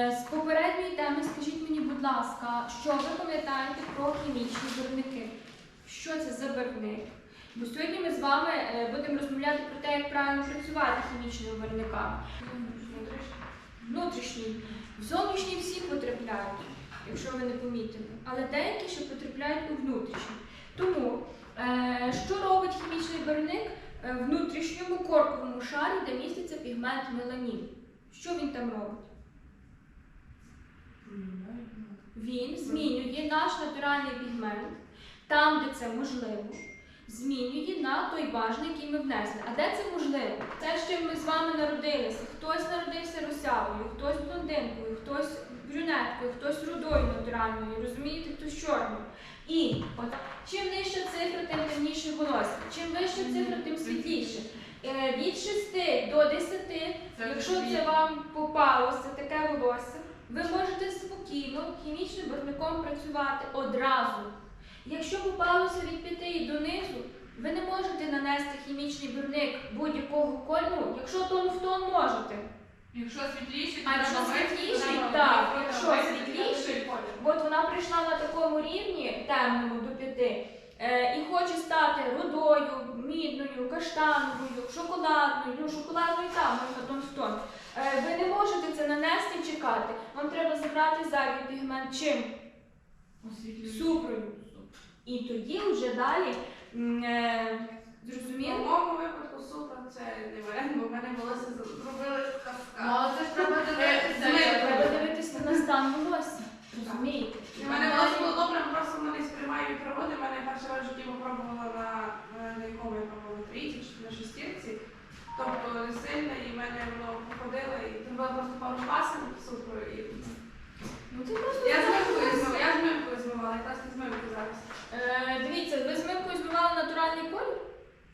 Е, З попередньої теми скажіть мені, будь ласка, що ви пам'ятаєте про хімічні барвники? Що це за барвник? Бо сьогодні ми з вами е, будемо розмовляти про те, як правильно працювати хімічними барвниками. Внутрішній. В всі потрапляють, якщо ви не помітили, але деякі ще потрапляють у внутрішній. Тому, е, що робить хімічний барвник в внутрішньому корковому шарі, де міститься пігмент меланін? Що він там робить? Він змінює наш натуральний пігмент там, де це можливо, змінює на той бажаний, який ми внесли. А де це можливо? Те, з чим ми з вами народилися. Хтось народився русявою, хтось блондинкою, хтось брюнеткою, хтось рудою натуральною, розумієте, хтось чорною. І от чим нижча цифра, тим темніше волосся. Чим вища цифра, тим світліше. Е, Від 6 до 10, якщо це вам попалося таке волосся, ви можете спокійно хімічним барвником працювати одразу. Якщо попалося від 5 і донизу, ви не можете нанести хімічний барвник будь-якого кольору. Якщо тон в тон можете. Якщо світліший, А то якщо світліший, так, якщо світліший. От вона прийшла на такому рівні темному до 5 е, і хоче стати рудою, мідною, каштановою, шоколадною, ну шоколадною там можна. Е, ви не можете це нанести і чекати. Вам треба забрати зайвий пігмент чим? Супрою. І тоді вже далі е, В моєму випадку супер це не варіант, бо в мене волосся зробили Ну, каскад. але це ж треба дивитися. Е, Треба дивитися на стан волосся. Розумієте? У мене волосся було добре, просто воно не сприймає від природи. Мене перший раз в житті попробувала на, на якому я пробувала трійці чи на шестірці. Тобто не сильно, і в мене воно походило, і зробила просто пару пасин супер. І... Ну це просто Я змивкою змивала, я змивкою змивала, якраз не змивку зараз. Е, дивіться, ви змивкою змивали натуральний колір?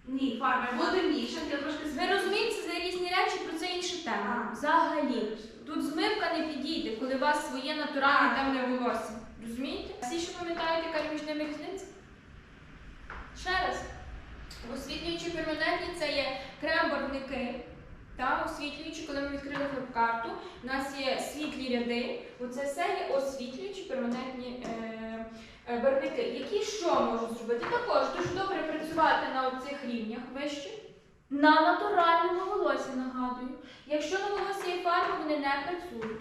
Ні, фарби, було темніше, я трошки Ви розумієте, це різні речі, про це інша тема. Взагалі. Тут змивка не підійде, коли у вас своє натуральне темне волосся. Розумієте? Всі ще пам'ятають, яка між ними різниця? Ще раз. Освітлюючі перманентні це є крем-барвники. Та, освітлюючі, коли ми відкрили карту, у нас є світлі ряди. Оце все є освітлюючі перманентні е, е, барвники. Які що можуть зробити? Також дуже добре працювати на оцих рівнях вище. На натуральному волосі нагадую. Якщо на волосі є фарби, вони не працюють.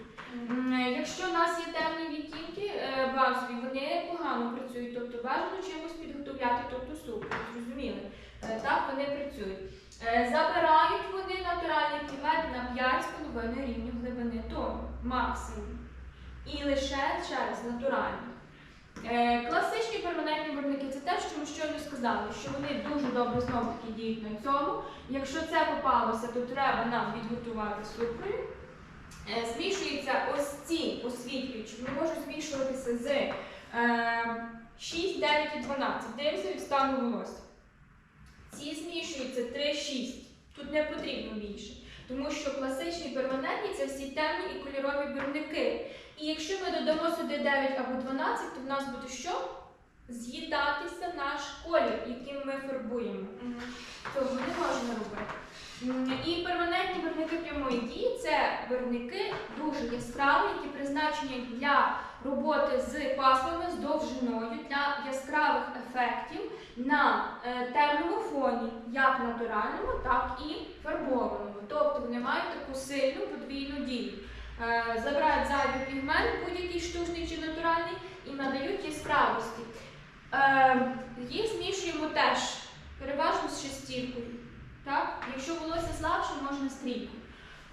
Е, Якщо у нас є темні відтінки е, базові, вони погано працюють, тобто бажано чимось підготовляти, тобто суп, зрозуміли. Е, Так вони працюють. Забирають вони натуральний пігмент на 5,5 рівнів глибини тону, максимум. І лише через натуральний. Класичні перманентні барвники це те, що ми щойно сказали, що вони дуже добре знову таки діють на цьому. Якщо це попалося, то треба нам відготувати супрою. Е, Змішуються ось ці освітлюючі, вони можуть змішуватися з е, 6, 9 і 12. Дивимося від стану волосся. Ці змішуються 3-6. Тут не потрібно більше. Тому що класичні перманентні це всі темні і кольорові барвники. І якщо ми додамо сюди 9 або 12, то в нас буде що? З'їдатися наш колір, яким ми фарбуємо. Цього не можна робити. І перманентні барвники прямої дії це барвники дуже яскраві, які призначені для роботи з пасмами з довжиною для яскравих ефектів на е, темному фоні, як натуральному, так і фарбованому. Тобто вони мають таку сильну подвійну дію. Е, Забирають зайвий пігмент, будь-який штучний чи натуральний, і надають яскравості. Е, Їх змішуємо теж переважно з шестіркою. Так? Якщо волосся слабше, можна стрійку.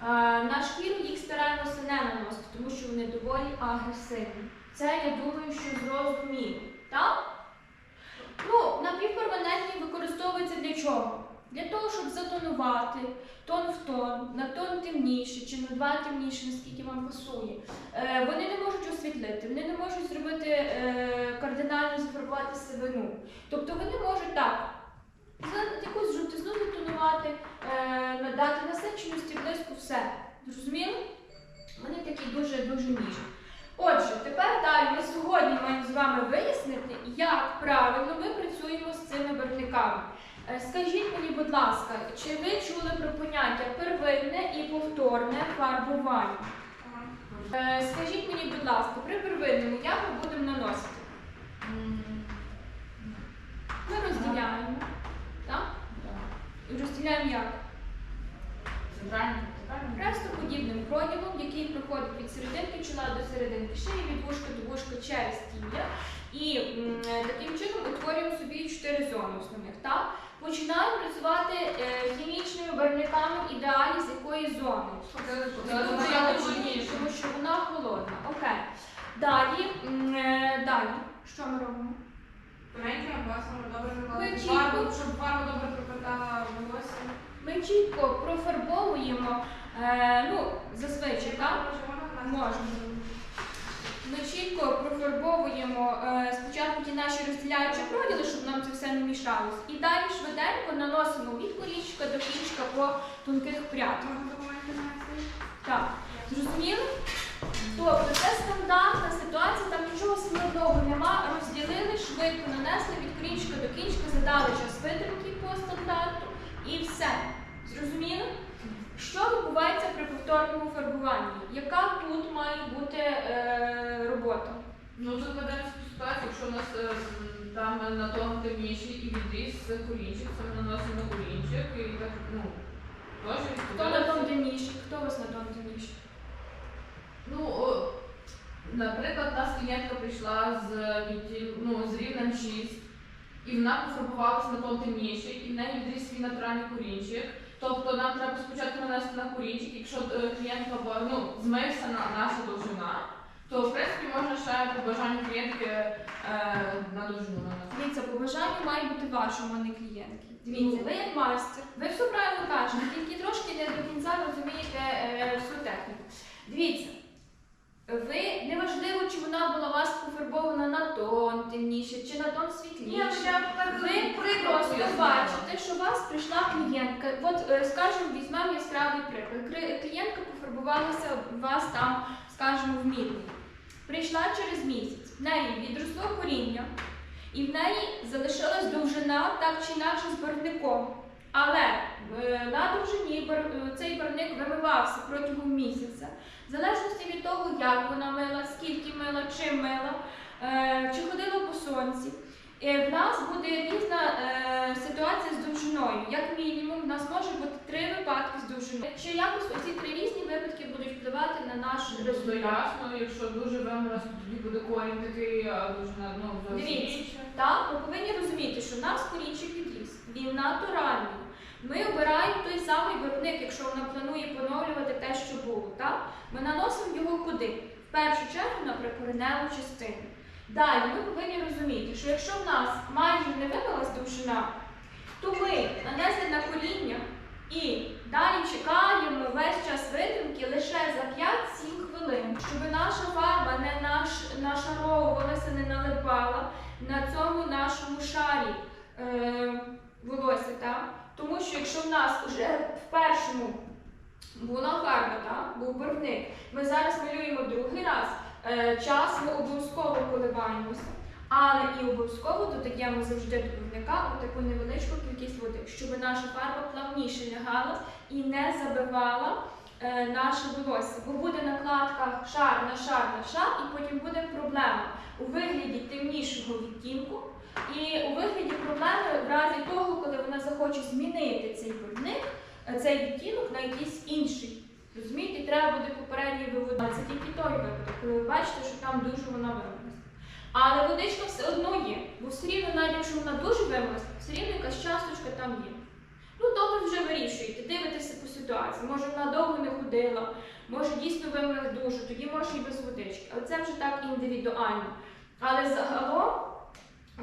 Е, На шкіру їх стараємося не наносити, тому що вони доволі агресивні. Це я думаю, що зрозуміло. Так? Ну, напівперманентні використовуються для чого? Для того, щоб затонувати тон в тон, на тон темніше чи на два темніше, наскільки вам пасує. Е, вони не можуть освітлити, вони не можуть зробити е, кардинально зафарбувати сивину. Тобто вони можуть так, затонувати, е, надати насиченості, близько все. Зрозуміли? Вони такі дуже-дуже ніжні. Отже, тепер далі ми сьогодні маємо з вами вияснити, як правильно ми працюємо з цими барвниками. Е, Скажіть мені, будь ласка, чи ви чули про поняття первинне і повторне фарбування? Е, скажіть мені, будь ласка, при первинному як ми будемо наносити? Ми розділяємо. Розділяємо як? Центральний, центральний. Хрестоподібним проділом, який проходить від серединки чола до серединки шиї, від вушка до вушка через тім'я. І м, е, таким чином утворюємо собі чотири зони основних. Так? Починаємо працювати е, хімічними барвниками ідеалі з якої зони. Тому що тому вона холодна. Окей. Далі, м, е, далі. Що ми робимо? Тоненькими пасами добре Ви чітко- фарбу, щоб фарба добре пропитала волосся. Ми чітко профарбовуємо, е, ну, зазвичай, так? Можна. Ми чітко профарбовуємо е, спочатку ті наші розділяючі проділи, щоб нам це все не мішалось. І далі швиденько наносимо від колічка до кінчика по тонких прядках. Так, зрозуміли? Тобто це стандартна ситуація, там нічого складного нема. Розділили, швидко нанесли від кінчика до кінчика, задали час витримки по стандарту і все. Зрозуміли? Що відбувається при повторному фарбуванні? Яка тут має бути е, робота? Ну тут ведемо ситуацію, якщо у нас е, там на тому темніший і відріз колінчик, це ми наносимо колінчик і так, ну, теж Хто на тому темніший? Хто у вас на тому темніший? Ну, наприклад, та клієнтка прийшла з відділ, ну, з рівнем 6, і вона пофарбувалася на тон темніший, і в неї відріс свій натуральний корінчик. Тобто нам треба спочатку нанести на корінчик, якщо е, клієнтка ну, змився на наша довжина, то в принципі можна ще по бажанню клієнтки е, на довжину нанести. Дивіться, по бажанню має бути вашому, а не клієнтки. Дивіться, ви як майстер, ви все правильно кажете, тільки трошки не до кінця розумієте е, всю техніку. Дивіться, ви неважливо, чи вона була у вас пофарбована на тон темніше, чи на тон світліше. ну Ви просто бачите, що у вас прийшла клієнтка. От, е, скажімо, візьмемо яскравий приклад. Клієнтка пофарбувалася у вас там, скажімо, в мідний. Прийшла через місяць. В неї відросло коріння, і в неї залишилась довжина так чи інакше з барвником. Але е, на довжині е, цей барвник вимивався протягом місяця. В залежності від того, як вона мила, скільки мила, чим мила, е, чи ходила по сонці. В нас буде різна ситуація з довжиною. Як мінімум, в нас може бути три випадки з довжиною. Чи якось оці три різні випадки будуть впливати на наш Тобто результат? ясно, якщо дуже виморозь, тоді буде корінь такий, а довжина ну, Дивіться. Так, ми повинні розуміти, що в нас корінчик відріс. Він натуральний. Ми обираємо той самий виробник, якщо вона планує поновлювати те, що було. Так? Ми наносимо його куди? В першу чергу на прикореневу частину. Далі ми повинні розуміти, що якщо в нас майже не вимилась довжина, то ми нанесли на коріння і далі чекаємо весь час витримки лише за 5-7 хвилин, щоб наша фарба не наш, нашаровувалася, не налипала на цьому нашому шарі е, волосся. Так? Тому що якщо в нас вже в першому була фарба, так? був барвник, ми зараз малюємо другий раз, е, час ми обов'язково коливаємося. Але і обов'язково додаємо завжди до барвника таку невеличку кількість води, щоб наша фарба плавніше лягала і не забивала е, наше волосся. Бо буде накладка шар на шар на шар, і потім буде проблема у вигляді темнішого відтінку, і у вигляді проблеми в разі того, коли вона захоче змінити цей барвник, е, цей відтінок на якийсь інший. Розумієте, треба буде попередній виводити. Це тільки той випадок, коли ви бачите, що там дуже вона вимилась. Але водичка все одно є, бо все рівно, навіть якщо вона дуже вимилась, все рівно якась часточка там є. Ну, то ви вже вирішуєте, дивитеся по ситуації. Може вона довго не ходила, може дійсно вимилась дуже, тоді може і без водички. Але це вже так індивідуально. Але загалом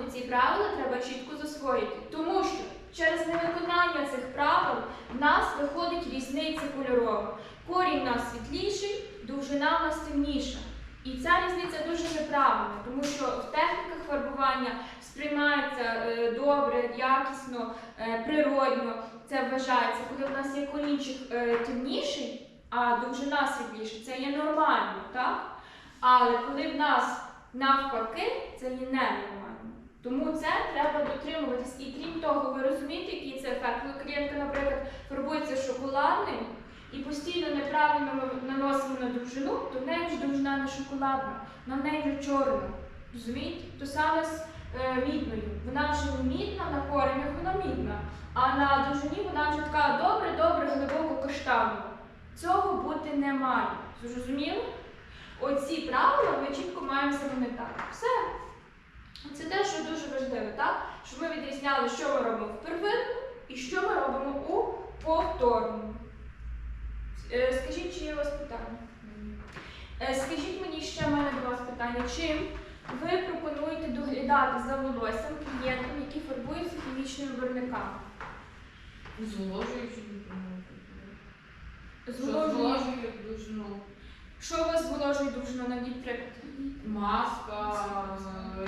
ці правила треба чітко засвоїти, тому що через невиконання цих правил в нас виходить різниця кольорова. Корінь нас світліший, довжина в нас темніша. І ця різниця дуже неправильна, тому що в техніках фарбування сприймається е, добре, якісно, е, природно. Це вважається, коли в нас є корінчик е, темніший, а довжина світліша, це є нормально, так? Але коли в нас навпаки, це є ненормально. Тому це треба дотримуватись. І крім того, ви розумієте, який це ефект? Коли клієнтка, наприклад, фарбується шоколадним, і постійно неправильно ми наносимо на довжину, то в неї ж довжина не шоколадна, на неї вже чорна. Розумієте? То саме з е, мідною. Вона вже не мідна, на коренях вона мідна, а на довжині вона вже така добре-добре глибоко каштанова. Цього бути не має. Зрозуміло? Оці правила ми чітко маємо запам'ятати. Все. Це те, що дуже важливо, так? Щоб ми відрізняли, що ми робимо в первинному і що ми робимо у повторному. Е, Скажіть, чи є у вас питання? Е, Скажіть мені ще в мене до вас питання. Чим ви пропонуєте доглядати за волоссям клієнтам, які фарбуються хімічними барвниками? Зволожуючи. Що Зволожують. зволожує як дуже, ну, Що у вас зволожує довжину навіть приклад? маска,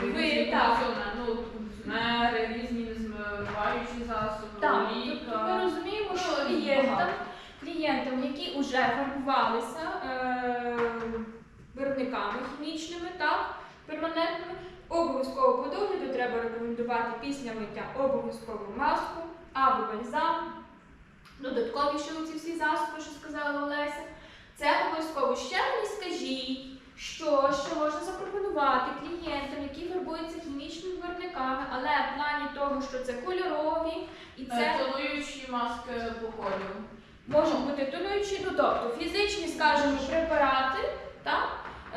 е, різні так. ну, кондиціонери, різні незмиваючі засоби, Так, тобто ми розуміємо, що Ну, клієнтам, багато. клієнтам, які вже фарбувалися е, виробниками хімічними, так, перманентними, обов'язково по догляду треба рекомендувати після миття обов'язково маску або бальзам, додаткові ще ці всі засоби, що сказала Олеся. Це обов'язково ще мені скажіть, що ще можна запропонувати клієнтам, які фарбуються хімічними виробниками, але в плані того, що це кольорові і це Е, Тонуючі маски по кольору. можуть бути тонуючі, ну тобто фізичні, скажімо, препарати, так?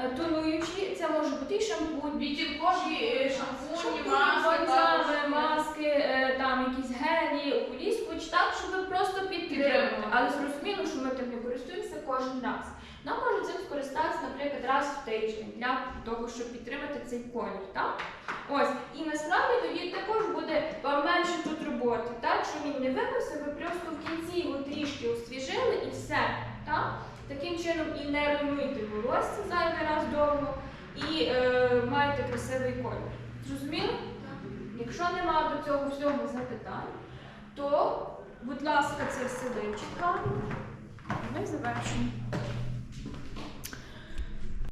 е, Тонуючі, це може бути і шампунь, Відтінкові е, шампуні, маски, бальзами, маски, там якісь гелі, окулістку, чи так, щоб просто. Підтримувати. Але зрозуміло, що ми тим не користуємося кожен раз. Нам можуть цим скористатися, наприклад, раз в тиждень для того, щоб підтримати цей колір. Так? Ось. І насправді тоді також буде вам менше тут роботи, так? що він не вимився, ви просто в кінці його трішки освіжили і все. Так? Таким чином і не руйнуйте волосся зайвий раз довго і е, маєте красивий колір. Зрозуміло? Якщо нема до цього всього запитань, то, будь ласка, це все вивчіть There's a ration.